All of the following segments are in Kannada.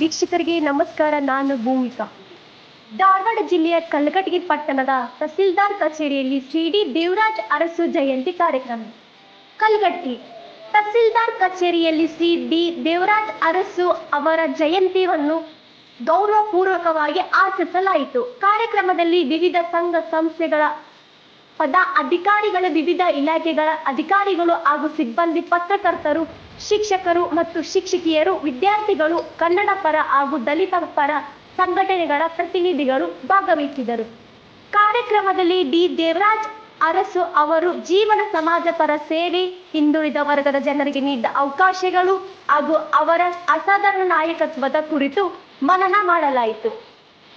ವೀಕ್ಷಕರಿಗೆ ನಮಸ್ಕಾರ, ನಾನು ಭೂಮಿಕಾ. ಧಾರವಾಡ ಜಿಲ್ಲೆಯ ಕಲಘಟಗಿ ಪಟ್ಟಣದ ತಹಸೀಲ್ದಾರ್ ಕಚೇರಿಯಲ್ಲಿ ಶ್ರೀ ಡಿ ದೇವರಾಜ್ ಅರಸು ಜಯಂತಿ ಕಾರ್ಯಕ್ರಮ. ಕಲ್ಗಟ್ಟಿ ತಹಸೀಲ್ದಾರ್ ಕಚೇರಿಯಲ್ಲಿ ಶ್ರೀ ಡಿ ದೇವರಾಜ್ ಅರಸು ಅವರ ಜಯಂತಿಯನ್ನು ಗೌರವಪೂರ್ವಕವಾಗಿ ಆಚರಿಸಲಾಯಿತು. ಕಾರ್ಯಕ್ರಮದಲ್ಲಿ ವಿವಿಧ ಸಂಘ ಸಂಸ್ಥೆಗಳ ಪದ ಅಧಿಕಾರಿಗಳ ವಿವಿಧ ಇಲಾಖೆಗಳ ಅಧಿಕಾರಿಗಳು ಹಾಗೂ ಸಿಬ್ಬಂದಿ ಪತ್ರಕರ್ತರು ಶಿಕ್ಷಕರು ಮತ್ತು ಶಿಕ್ಷಕಿಯರು, ವಿದ್ಯಾರ್ಥಿಗಳು, ಕನ್ನಡ ಪರ ಹಾಗೂ ದಲಿತ ಪರ ಸಂಘಟನೆಗಳ ಪ್ರತಿನಿಧಿಗಳು ಭಾಗವಹಿಸಿದರು. ಕಾರ್ಯಕ್ರಮದಲ್ಲಿ ಡಿ. ದೇವರಾಜ್ ಅರಸು ಅವರು ಜೀವನ ಸಮಾಜ ಪರ ಸೇವೆ ಹಿಂದುಳಿದ ವರ್ಗದ ಜನರಿಗೆ ನೀಡಿದ ಅವಕಾಶಗಳು ಹಾಗೂ ಅವರ ಅಸಾಧಾರಣ ನಾಯಕತ್ವದ ಕುರಿತು ಮನನ ಮಾಡಲಾಯಿತು.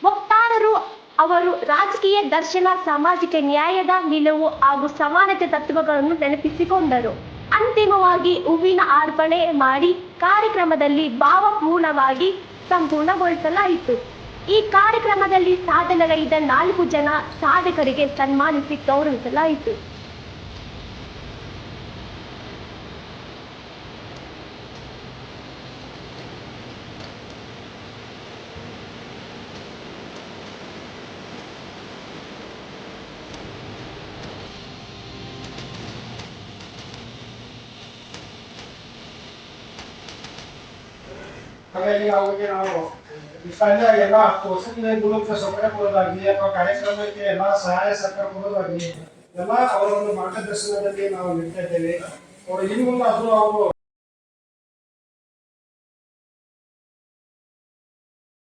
ವಕ್ತಾರರು ಅವರು ರಾಜಕೀಯ, ದರ್ಶನ, ಸಾಮಾಜಿಕ ನ್ಯಾಯದ ನಿಲುವು ಹಾಗೂ ಸಮಾನತೆ ತತ್ವಗಳನ್ನು ನೆನಪಿಸಿಕೊಂಡರು. ಅಂತಿಮವಾಗಿ ಹೂವಿನ ಅರ್ಪಣೆ ಮಾಡಿ ಕಾರ್ಯಕ್ರಮದಲ್ಲಿ ಭಾವಪೂರ್ಣವಾಗಿ ಸಂಪೂರ್ಣಗೊಳಿಸಲಾಯಿತು. ಈ ಕಾರ್ಯಕ್ರಮದಲ್ಲಿ ಸಾಧನೆಗೈದ ನಾಲ್ಕು ಜನ ಸಾಧಕರಿಗೆ ಸನ್ಮಾನಿಸಿ ಗೌರವಿಸಲಾಯಿತು. ಹಾಗಾಗಿ ಅವರಿಗೆ ನಾವು ಇಷ್ಟೆಲ್ಲ ಎಲ್ಲ ವಸತಿ ಮೂಲಕ ಸೌಕರ್ಯ ಕೊಡೋದಾಗಲಿ ಅಥವಾ ಕಾರ್ಯಕ್ರಮಕ್ಕೆ ಎಲ್ಲ ಸಹಾಯ ಸಹಕಾರ ಕೊಡೋದಾಗಲಿ ಎಲ್ಲ ಅವರ ಒಂದು ಮಾರ್ಗದರ್ಶನದಲ್ಲಿ ನಾವು ನಿಂತಿದ್ದೇವೆ. ಅವರು ಇನ್ನು ಮುಂದಾದರೂ ಅವರು